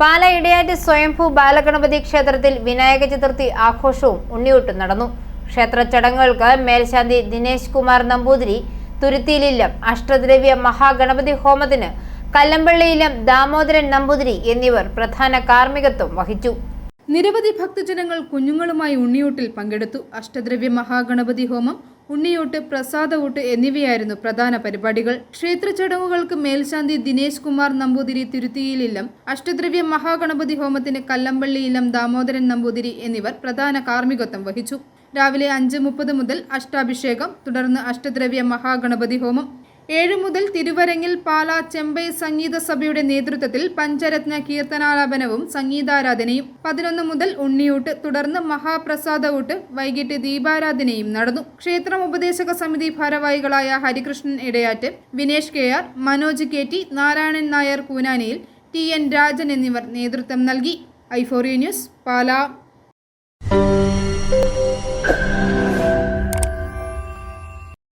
പാല ഇടയാറ്റ് സ്വയംഭൂ ബാലഗണപതി ക്ഷേത്രത്തിൽ വിനായക ചതുർത്ഥി ആഘോഷവും ഉണ്ണിയൂട്ടും നടന്നു. ക്ഷേത്ര ചടങ്ങുകൾക്ക് മേൽശാന്തി ദിനേശ് കുമാർ നമ്പൂതിരി തുരുത്തിയിലില്ലം അഷ്ടദ്രവ്യ മഹാഗണപതി ഹോമത്തിന് കല്ലമ്പള്ളിയിലും ദാമോദരൻ നമ്പൂതിരി എന്നിവർ പ്രധാന കാർമ്മികത്വം വഹിച്ചു. നിരവധി ഭക്തജനങ്ങൾ കുഞ്ഞുങ്ങളുമായി ഉണ്ണിയൂട്ടിൽ പങ്കെടുത്തു. അഷ്ടദ്രവ്യ മഹാഗണപതി ഹോമം ഉണ്ണിയൂട്ട് പ്രസാദഊട്ട് എന്നിവയായിരുന്നു പ്രധാന പരിപാടികൾ. ക്ഷേത്ര ചടങ്ങുകൾക്ക് മേൽശാന്തി ദിനേശ് കുമാർ നമ്പൂതിരി തിരുത്തിയിലില്ലം അഷ്ടദ്രവ്യ മഹാഗണപതി ഹോമത്തിന് കല്ലമ്പള്ളി ഇല്ലം ദാമോദരൻ നമ്പൂതിരി എന്നിവർ പ്രധാന കാർമ്മികത്വം വഹിച്ചു. രാവിലെ അഞ്ച് മുപ്പത് മുതൽ അഷ്ടാഭിഷേകം തുടർന്ന് അഷ്ടദ്രവ്യ മഹാഗണപതി ഹോമം ഏഴ് മുതൽ തിരുവരങ്ങിൽ പാല ചെമ്പൈ സംഗീത സഭയുടെ നേതൃത്വത്തിൽ പഞ്ചരത്ന കീർത്തനാലാപനവും സംഗീതാരാധനയും പതിനൊന്ന് മുതൽ ഉണ്ണിയൂട്ട് തുടർന്ന് മഹാപ്രസാദ ഊട്ട് വൈകിട്ട് ദീപാരാധനയും നടന്നു. ക്ഷേത്രം ഉപദേശക സമിതി ഭാരവാഹികളായ Harikrishnan Idayattu Vinesh K R Manoj K T Narayanan Nair കൂനാനയിൽ T N Rajan എന്നിവർ നേതൃത്വം നൽകി. ഐഫോറിയ ന്യൂസ് പാല.